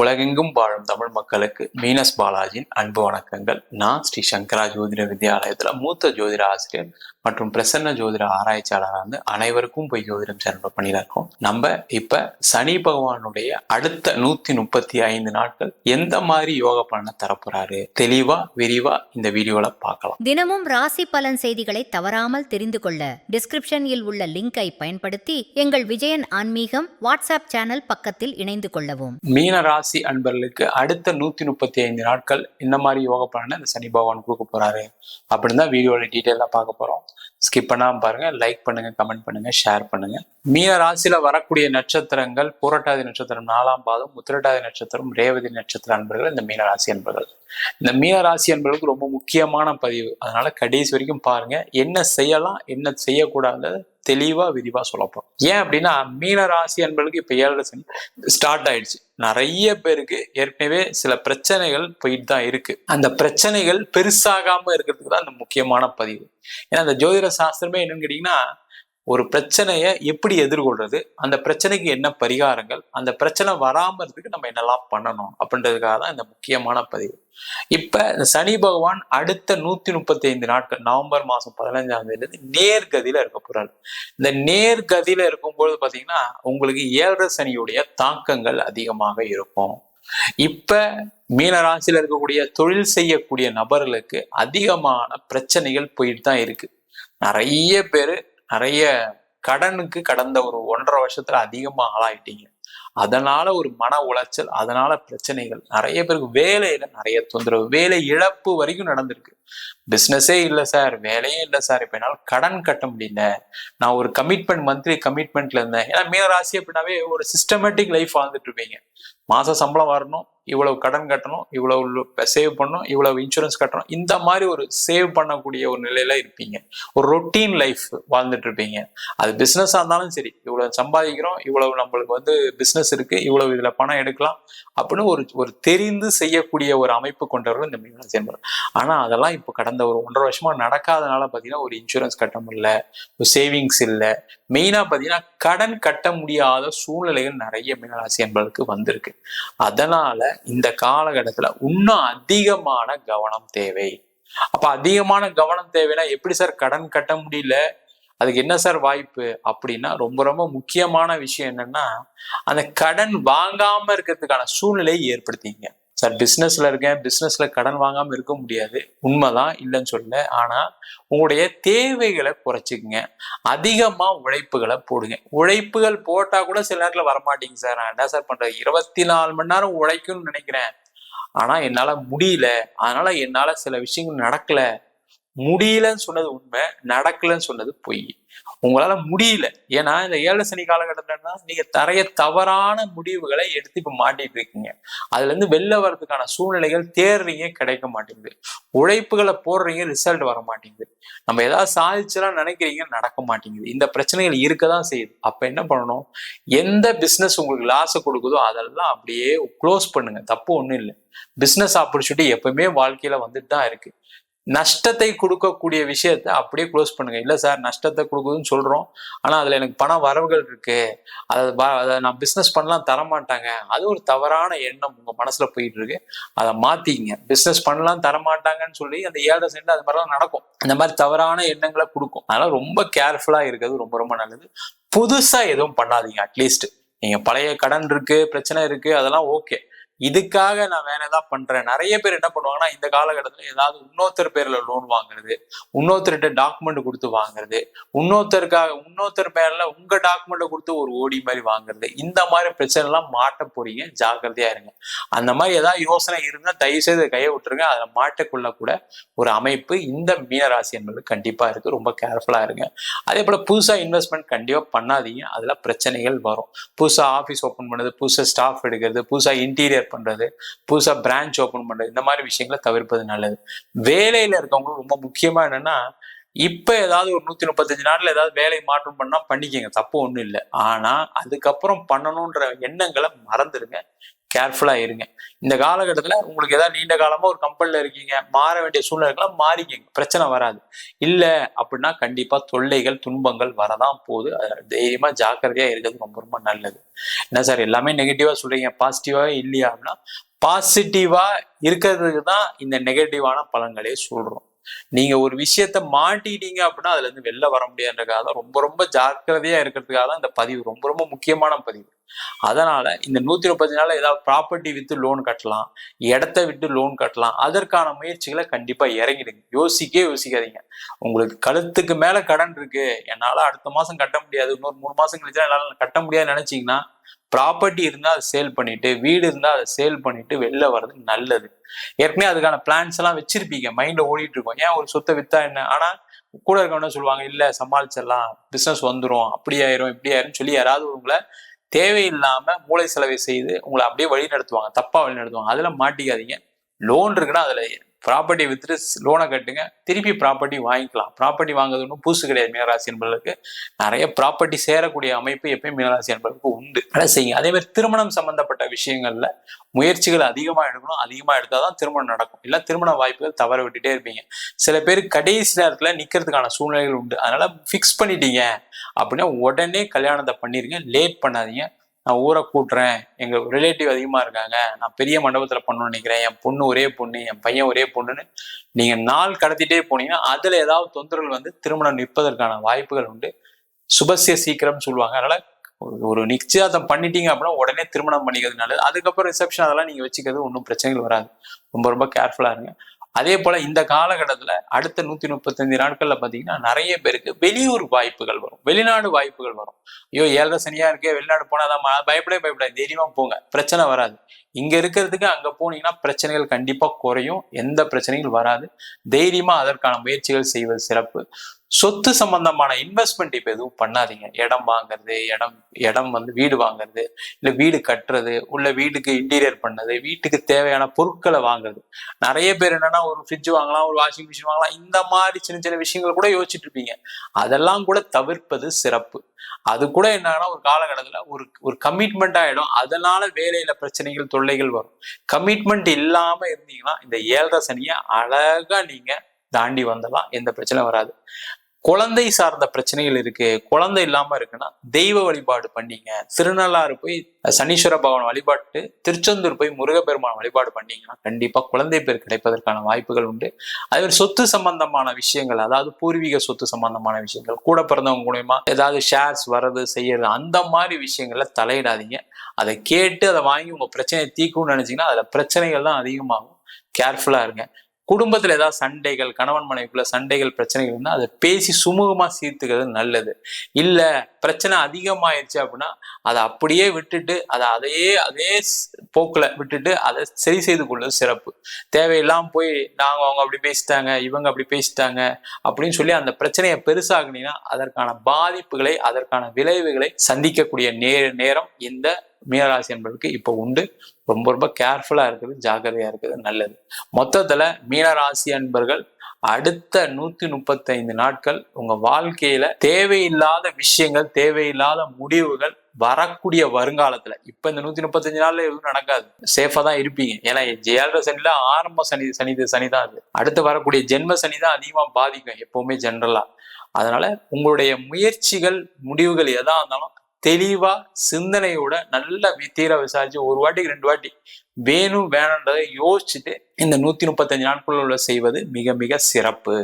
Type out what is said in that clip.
உலகெங்கும் வாழும் தமிழ் மக்களுக்கு மீனஸ் பாலாஜியின் அன்பு வணக்கங்கள். நான் ஸ்ரீ சங்கரா ஜோதிட வித்யாலயத்துல மூத்த ஜோதிட ஆசிரியர் மற்றும் பிரசன்ன ஜோதிட ஆராய்ச்சியாளராக இருந்து அனைவருக்கும் போய் ஜோதிடம் சேனல் பண்ணிட்டு இருக்கோம். நம்ம இப்ப சனி பகவானுடைய அடுத்த நூத்தி முப்பத்தி ஐந்து நாட்கள் எந்த மாதிரி யோக பலனை தரப்போறாரு? தெளிவா விரிவா இந்த வீடியோல பார்க்கலாம். தினமும் ராசி பலன் செய்திகளை தவறாமல் தெரிந்து கொள்ள டிஸ்கிரிப்ஷனில் உள்ள லிங்கை பயன்படுத்தி எங்கள் விஜயன் ஆன்மீகம் வாட்ஸ்அப் சேனல் பக்கத்தில் இணைந்து கொள்ளவும். மீன ராசி அன்பர்களுக்கு அடுத்த நூத்தி முப்பத்தி ஐந்து நாட்கள் இந்த மாதிரி யோக பலனை இந்த சனி பகவான் கொடுக்க போறாரு. அப்படின்னு தான் வீடியோல டீட்டெயிலாக பார்க்க போறோம். ஸ்கிப் பண்ணாம பாருங்க. லைக் பண்ணுங்க கமெண்ட் பண்ணுங்க ஷேர் பண்ணுங்க. மீன ராசியில வரக்கூடிய நட்சத்திரங்கள் பூரட்டாதி நட்சத்திரம் நாலாம் பாதம் உத்திரட்டாதி நட்சத்திரம் ரேவதி நட்சத்திர அன்பர்கள் இந்த மீன ராசி அன்பர்கள். இந்த மீன ராசி அன்பர்களுக்கு ரொம்ப முக்கியமான பதிவு. அதனால கடைசி வரைக்கும் பாருங்க. என்ன செய்யலாம் என்ன செய்யக்கூடாது தெளிவா விரிவா சொல்லப்போம் ஏன் அப்படின்னா மீன ராசி என்பதுக்கு இப்ப ஏழரை சனி ஸ்டார்ட் ஆயிடுச்சு. நிறைய பேருக்கு ஏற்கனவே சில பிரச்சனைகள் போயிட்டு தான் இருக்கு. அந்த பிரச்சனைகள் பெருசாகாம இருக்கிறதுக்கு தான் அந்த முக்கியமான பதிவு. ஏன்னா அந்த ஜோதிட சாஸ்திரமே என்னன்னு கேட்டீங்கன்னா ஒரு பிரச்சனையை எப்படி எதிர்கொள்றது? அந்த பிரச்சனைக்கு என்ன பரிகாரங்கள்? அந்த பிரச்சனை வராமல் இருக்கிறதுக்கு நம்ம என்னெல்லாம் பண்ணணும்? அப்படின்றதுக்காக தான் இந்த முக்கியமான பதிவு. இப்ப சனி பகவான் அடுத்த நூத்தி முப்பத்தி ஐந்து நாட்கள் நவம்பர் மாசம் பதினஞ்சாம் தேதி நேர்கதியில இருக்க போறாரு. இந்த நேர்கதியில இருக்கும்பொழுது பாத்தீங்கன்னா உங்களுக்கு ஏழரை சனியுடைய தாக்கங்கள் அதிகமாக இருக்கும். இப்ப மீன ராசியில இருக்கக்கூடிய தொழில் செய்யக்கூடிய நபர்களுக்கு அதிகமான பிரச்சனைகள் போயிட்டு தான் இருக்கு. நிறைய பேர் நிறைய கடனுக்கு கடந்த ஒரு ஒன்றரை வருஷத்துல அதிகமா ஆளாயிட்டீங்க. அதனால ஒரு மன உளைச்சல் அதனால பிரச்சனைகள் நிறைய பேருக்கு வேலையில நிறைய தொந்தரவு வேலை இழப்பு வரைக்கும் நடந்திருக்கு. பிசினஸே இல்லை சார் வேலையே இல்லை சார் இப்ப என்னால் கடன் கட்ட முடியல. நான் ஒரு கமிட்மெண்ட் மந்த்லி கமிட்மெண்ட்ல இருந்தேன். ஏன்னா மீன ராசி அப்படின்னாவே ஒரு சிஸ்டமேட்டிக் லைஃப் வாழ்ந்துட்டு இருப்பீங்க. மாத சம்பளம் வரணும் இவ்வளவு கடன் கட்டணும் இவ்வளவு சேவ் பண்ணணும் இவ்வளவு இன்சூரன்ஸ் கட்டணும். இந்த மாதிரி ஒரு சேவ் பண்ணக்கூடிய ஒரு நிலையில இருப்பீங்க. ஒரு ரொட்டீன் லைஃப் வாழ்ந்துட்டு இருப்பீங்க. அது பிஸ்னஸாக இருந்தாலும் சரி இவ்வளவு சம்பாதிக்கிறோம் இவ்வளவு நம்மளுக்கு வந்து பிஸ்னஸ் இருக்கு இவ்வளவு இதுல பணம் எடுக்கலாம் அப்படின்னு ஒரு ஒரு தெரிந்து செய்யக்கூடிய ஒரு அமைப்பு கொண்டவர்கள் இந்த மீனராசி என்பது ஆனா அதெல்லாம் இப்போ கடந்த ஒரு ஒன்றரை வருஷமா நடக்காதனால பாத்தீங்கன்னா ஒரு இன்சூரன்ஸ் கட்ட முடியல ஒரு சேவிங்ஸ் இல்லை. மெயினா பாத்தீங்கன்னா கடன் கட்ட முடியாத சூழ்நிலைகள் நிறைய மீனராசி என்பதற்கு வந்திருக்கு. அதனால இந்த காலகட்டத்துல இன்னும் அதிகமான கவனம் தேவை. அப்ப அதிகமான கவனம் தேவைன்னா எப்படி சார் கடன் கட்ட முடியல? அதுக்கு என்ன சார் வாய்ப்பு? அப்படின்னா ரொம்ப ரொம்ப முக்கியமான விஷயம் என்னன்னா அந்த கடன் வாங்காம இருக்கிறதுக்கான சூழ்நிலையை ஏற்படுத்திங்க சார் பிஸ்னஸ்ல இருக்கேன். பிஸ்னஸ்ல கடன் வாங்காம இருக்க முடியாது. உண்மைதான் இல்லைன்னு சொல்ல ஆனா உங்களுடைய தேவைகளை குறைச்சிக்கங்க. அதிகமா உழைப்புகளை போடுங்க. உழைப்புகள் போட்டா கூட சில நேரத்துல வரமாட்டீங்க சார். நான் என்ன சார் பண்றேன் இருபத்தி நாலு மணி நேரம் உழைக்கும்னு நினைக்கிறேன். ஆனா என்னால முடியல. அதனால என்னால சில விஷயங்கள் நடக்கல. முடியலன்னு சொன்னது உண்மை நடக்கலன்னு சொன்னது பொய். உங்களால முடியல. ஏன்னா இந்த ஏழு சனி காலகட்டத்துலன்னா நீங்க தரைய தவறான முடிவுகளை எடுத்து இப்ப மாட்டிட்டு இருக்கீங்க. அதுல இருந்து வெளில வர்றதுக்கான சூழ்நிலைகள் தேர்றீங்க கிடைக்க மாட்டேங்குது. உழைப்புகளை போடுறீங்க ரிசல்ட் வர மாட்டேங்குது. நம்ம ஏதாவது சாதிச்சலாம் நினைக்கிறீங்க நடக்க மாட்டேங்குது. இந்த பிரச்சனைகள் இருக்கதான் செய்யுது. அப்ப என்ன பண்ணணும்? எந்த பிசினஸ் உங்களுக்கு லாஸை கொடுக்குதோ அதெல்லாம் அப்படியே க்ளோஸ் பண்ணுங்க. தப்பு ஒண்ணும் இல்லை. பிசினஸ் ஆப்பர்ச்சுனிட்டி எப்பவுமே வாழ்க்கையில வந்துட்டு தான் இருக்கு. நஷ்டத்தை கொடுக்கக்கூடிய விஷயத்த அப்படியே க்ளோஸ் பண்ணுங்க. இல்லை சார் நஷ்டத்தை கொடுக்குதுன்னு சொல்றோம். ஆனால் அதில் எனக்கு பண வரவுகள் இருக்கு. அதை அதை நான் பிஸ்னஸ் பண்ணலாம் தரமாட்டாங்க. அது ஒரு தவறான எண்ணம் உங்க மனசுல போயிட்டு இருக்கு அதை மாத்திங்க பிஸ்னஸ் பண்ணலாம் தரமாட்டாங்கன்னு சொல்லி அந்த ஏழை சென்ட் அது மாதிரிலாம் நடக்கும். அந்த மாதிரி தவறான எண்ணங்களை கொடுக்கும். அதனால ரொம்ப கேர்ஃபுல்லா இருக்கிறது ரொம்ப ரொம்ப நல்லது. புதுசா எதுவும் பண்ணாதீங்க அட்லீஸ்ட் நீங்க பழைய கடன் இருக்கு பிரச்சனை இருக்கு அதெல்லாம் ஓகே இதுக்காக நான் வேற ஏதாவது பண்றேன். நிறைய பேர் என்ன பண்ணுவாங்கன்னா இந்த காலகட்டத்தில் ஏதாவது இன்னொருத்தர் பேர்ல லோன் வாங்குறது இன்னொருத்தர்கிட்ட டாக்குமெண்ட் கொடுத்து வாங்குறது இன்னொருத்தருக்காக இன்னொருத்தர் பேர்ல உங்க டாக்குமெண்ட்டை கொடுத்து ஒரு ஓடி மாதிரி வாங்குறது. இந்த மாதிரி பிரச்சனை எல்லாம் மாட்ட போறீங்க. ஜாக்கிரதையா இருங்க. அந்த மாதிரி ஏதாவது யோசனை இருந்தா தயவு செய்து கையை விட்டுருங்க. அதில் மாட்டக்குள்ள கூட ஒரு அமைப்பு இந்த மீனராசி என்பது கண்டிப்பா இருக்கு. ரொம்ப கேர்ஃபுல்லா இருங்க. அதே போல புதுசா இன்வெஸ்ட்மெண்ட் கண்டிப்பா பண்ணாதீங்க. அதுல பிரச்சனைகள் வரும். புதுசா ஆஃபீஸ் ஓப்பன் பண்ணுறது புதுசா ஸ்டாஃப் எடுக்கிறது புதுசா இன்டீரியர் பண்றது புதுசா பிரான்ச் ஓப்பன் பண்றது இந்த மாதிரி விஷயங்களை தவிர்ப்பது நல்லது. வேலையில இருக்கவங்களுக்கு ரொம்ப முக்கியமா என்னன்னா இப்ப ஏதாவது ஒரு நூத்தி முப்பத்தஞ்சு நாள்ல ஏதாவது வேலை மாற்றம் பண்ணா பண்ணிக்கங்க தப்பு ஒண்ணும் இல்லை. ஆனா அதுக்கப்புறம் பண்ணணும்ன்ற எண்ணங்களை மறந்துடுங்க கேர்ஃபுல்லாக இருங்க. இந்த காலகட்டத்துல உங்களுக்கு ஏதாவது நீண்ட காலமா ஒரு கம்பெனியில் இருக்கீங்க மாற வேண்டிய சூழ்நிலைக்கெல்லாம் மாறிக்கிங்க. பிரச்சனை வராது. இல்லை அப்படின்னா கண்டிப்பா தொல்லைகள் துன்பங்கள் வரதான் போகுது. தைரியமாக ஜாக்கிரதையாக ஜாக்கிரதையா இருக்கிறது ரொம்ப ரொம்ப நல்லது. என்ன சார் எல்லாமே நெகட்டிவாக சொல்றீங்க. பாசிட்டிவாவே இல்லையா அப்படின்னா பாசிட்டிவாக இருக்கிறதுக்கு தான் இந்த நெகட்டிவான பலன்களே சொல்றோம். நீங்க ஒரு விஷயத்த மாட்டிட்டீங்க அப்படின்னா அதுல இருந்து வெளில வர முடியாதுன்றதுக்காக தான் ரொம்ப ரொம்ப ஜாக்கிரதையா இருக்கிறதுக்காக தான் இந்த பதிவு ரொம்ப ரொம்ப முக்கியமான பதிவு. அதனால இந்த நூத்தி முப்பத்தி நாளில் ஏதாவது ப்ராப்பர்ட்டி வித்து லோன் கட்டலாம் இடத்த விட்டு லோன் கட்டலாம் அதற்கான முயற்சிகளை கண்டிப்பா இறங்கிடுங்க. யோசிக்கவே யோசிக்காதீங்க. உங்களுக்கு கழுத்துக்கு மேல கடன் இருக்கு என்னால் அடுத்த மாதம் கட்ட முடியாது இன்னொரு மூணு மாதம் கழிச்சா என்னால் கட்ட முடியாதுன்னு நினைச்சீங்கன்னா ப்ராப்பர்ட்டி இருந்தால் அதை சேல் பண்ணிட்டு வீடு இருந்தால் அதை சேல் பண்ணிட்டு வெளில வர்றது நல்லது. ஏற்கனவே அதுக்கான பிளான்ஸ் எல்லாம் வச்சிருப்பீங்க மைண்ட்ல ஓடிட்டு இருக்கோம் ஏன் ஒரு சொத்தை வித்தா என்ன? ஆனா கூட இருக்கவன சொல்லுவாங்க இல்ல சமாளிச்சிடலாம் பிசினஸ் வந்துடும் அப்படி ஆயிரும் இப்படி ஆயிரும் சொல்லி யாராவது உங்களை தேவையில்லாம மூளை செலவை செய்து உங்களை அப்படியே வழி நடத்துவாங்க தப்பா வழி நடத்துவாங்க அதுல மாட்டிக்காதீங்க. லோன் இருக்குன்னா அதில் ப்ராப்பர்ட்டி வித்துட்டு லோனை கட்டுங்க. திருப்பி ப்ராப்பர்ட்டி வாங்கிக்கலாம். ப்ராப்பர்ட்டி வாங்குறது ஒன்றும் பூசு கிடையாது. மீனராசி என்பதற்கு நிறைய ப்ராப்பர்ட்டி சேரக்கூடிய அமைப்பு எப்பயும் மீனராசி என்பதற்கு உண்டு. அதை செய்யுங்க. அதே மாதிரி திருமணம் சம்பந்தப்பட்ட விஷயங்கள்ல முயற்சிகள் அதிகமாக எடுக்கணும். அதிகமாக எடுத்தால் தான் திருமணம் நடக்கும். இல்லை திருமண வாய்ப்புகள் தவற விட்டுட்டே இருப்பீங்க. சில பேர் கடைசி நேரத்தில் நிற்கிறதுக்கான சூழ்நிலைகள் உண்டு. அதனால ஃபிக்ஸ் பண்ணிட்டீங்க அப்படின்னா உடனே கல்யாணத்தை பண்ணிருங்க. லேட் பண்ணாதீங்க. நான் ஊரை கூட்டுறேன். எங்க ரிலேட்டிவ் அதிகமா இருக்காங்க. நான் பெரிய மண்டபத்துல பண்ணணும்னு நினைக்கிறேன். என் பொண்ணு ஒரே பொண்ணு என் பையன் ஒரே பொண்ணுன்னு நீங்க நாள் கடத்திட்டே போனீங்கன்னா அதுல ஏதாவது தொந்தரவுகள் வந்து திருமணம் நிற்பதற்கான வாய்ப்புகள் உண்டு. சுபசிய சீக்கிரம் சொல்லுவாங்க. அதனால ஒரு- நிச்சயதம் பண்ணிட்டீங்க அப்படின்னா உடனே திருமணம் பண்ணிக்கிறது நல்லது. அதுக்கப்புறம் ரிசப்ஷன் அதெல்லாம் நீங்க வச்சுக்கிறது ஒன்றும் பிரச்சனைகள் வராது. ரொம்ப ரொம்ப கேர்ஃபுல்லா இருங்க. அதே போல இந்த காலகட்டத்துல அடுத்த நூத்தி முப்பத்தஞ்சு நாட்கள்ல பாத்தீங்கன்னா நிறைய பேருக்கு வெளியூர் வாய்ப்புகள் வரும். வெளிநாடு வாய்ப்புகள் வரும். ஐயோ ஏழரை சனியா இருக்கே வெளிநாடு போனாதான் ம- பயப்படவே பயப்படாது. தைரியமா போங்க. பிரச்சனை வராது. இங்க இருக்கிறதுக்கு அங்க போனீங்கன்னா பிரச்சனைகள் கண்டிப்பா குறையும். எந்த பிரச்சனைகள் வராது. தைரியமா அதற்கான முயற்சிகள் செய்வது சிறப்பு. சொத்து சம்பந்தமான இன்வெஸ்ட்மெண்ட் இப்ப எதுவும் பண்ணாதீங்க. இடம் வாங்குறது இடம் இடம் வந்து வீடு வாங்குறது இல்ல வீடு கட்டுறது உள்ள வீட்டுக்கு இன்டீரியர் பண்ணது வீட்டுக்கு தேவையான பொருட்களை வாங்குறது. நிறைய பேர் என்னன்னா ஒரு ஃப்ரிட்ஜ் வாங்கலாம் ஒரு வாஷிங் மிஷின் வாங்கலாம். இந்த மாதிரி சின்ன சின்ன விஷயங்கள் கூட யோசிச்சுட்டு இருப்பீங்க. அதெல்லாம் கூட தவிர்ப்பது சிறப்பு. அது கூட என்னன்னா ஒரு காலகட்டத்துல ஒரு ஒரு கமிட்மெண்ட் ஆயிடும். அதனால வேலையில பிரச்சனைகள் தொல்லைகள் வரும். கமிட்மெண்ட் இல்லாம இருந்தீங்கன்னா இந்த ஏழரை சனியை அழகா நீங்க தாண்டி வந்தலாம். எந்த பிரச்சனையும் வராது. குழந்தை சார்ந்த பிரச்சனைகள் இருக்கு. குழந்தை இல்லாம இருக்குன்னா தெய்வ வழிபாடு பண்ணீங்க. திருநள்ளாறு போய் சனீஸ்வர பகவான் வழிபாட்டு திருச்செந்தூர் போய் முருகப்பெருமான் வழிபாடு பண்ணீங்கன்னா கண்டிப்பா குழந்தை பேர் கிடைப்பதற்கான வாய்ப்புகள் உண்டு. அதே மாதிரி சொத்து சம்பந்தமான விஷயங்கள் அதாவது பூர்வீக சொத்து சம்பந்தமான விஷயங்கள் கூட பிறந்தவங்க மூலயமா ஏதாவது ஷேர்ஸ் வர்றது செய்யறது அந்த மாதிரி விஷயங்கள்ல தலையிடாதீங்க. அதை கேட்டு அதை வாங்கி உங்க பிரச்சனையை தீர்க்கும்னு நினைச்சீங்கன்னா அதுல பிரச்சனைகள் தான் அதிகமாகும். கேர்ஃபுல்லா இருங்க. குடும்பத்துல ஏதாவது சண்டைகள் கணவன் மனைவிக்குள்ள சண்டைகள் பிரச்சனைகள்னா அதை பேசி சுமூகமா சீர்த்துக்கிறது நல்லது. இல்ல பிரச்சனை அதிகமாயிருச்சு அப்படின்னா அதை அப்படியே விட்டுட்டு அதை அதையே அதே போக்கில் போக்குல விட்டுட்டு அதை சரி செய்து கொள்வது சிறப்பு. தேவையெல்லாம் போய் நாங்க அவங்க அப்படி பேசிட்டாங்க இவங்க அப்படி பேசிட்டாங்க அப்படின்னு சொல்லி அந்த பிரச்சனையை பெருசாகினீங்கன்னா அதற்கான பாதிப்புகளை அதற்கான விளைவுகளை சந்திக்கக்கூடிய நே நேரம் இந்த மீனராசி என்பதற்கு இப்போ உண்டு. ரொம்ப ரொம்ப கேர்ஃபுல்லாக இருக்குது ஜாக்கிரதையாக இருக்குது நல்லது. மொத்தத்தில் மீனராசி அன்பர்கள் அடுத்த நூத்தி முப்பத்தைந்து நாட்கள் உங்க வாழ்க்கையில தேவையில்லாத விஷயங்கள் தேவையில்லாத முடிவுகள் வரக்கூடிய வருங்காலத்துல. இப்ப இந்த நூத்தி முப்பத்தஞ்சு நாள்ல எதுவும் நடக்காது. சேஃபா தான் இருப்பீங்க. ஏன்னா ஏழரை சனில ஆரம்ப சனி சனி சனி தான் அது. அடுத்து வரக்கூடிய ஜென்ம சனி தான் அதிகமா பாதிக்கும் எப்பவுமே ஜென்ரலா அதனால உங்களுடைய முயற்சிகள் முடிவுகள் எதா இருந்தாலும் தெளிவா சிந்தனையோட நல்ல தீர விசாரிச்சு ஒரு வாட்டிக்கு ரெண்டு வாட்டி வேணும் வேணுன்றதை யோசிச்சுட்டு இந்த நூத்தி முப்பத்தஞ்சு நாட்களுள்ள செய்வது மிக மிக சிறப்பு.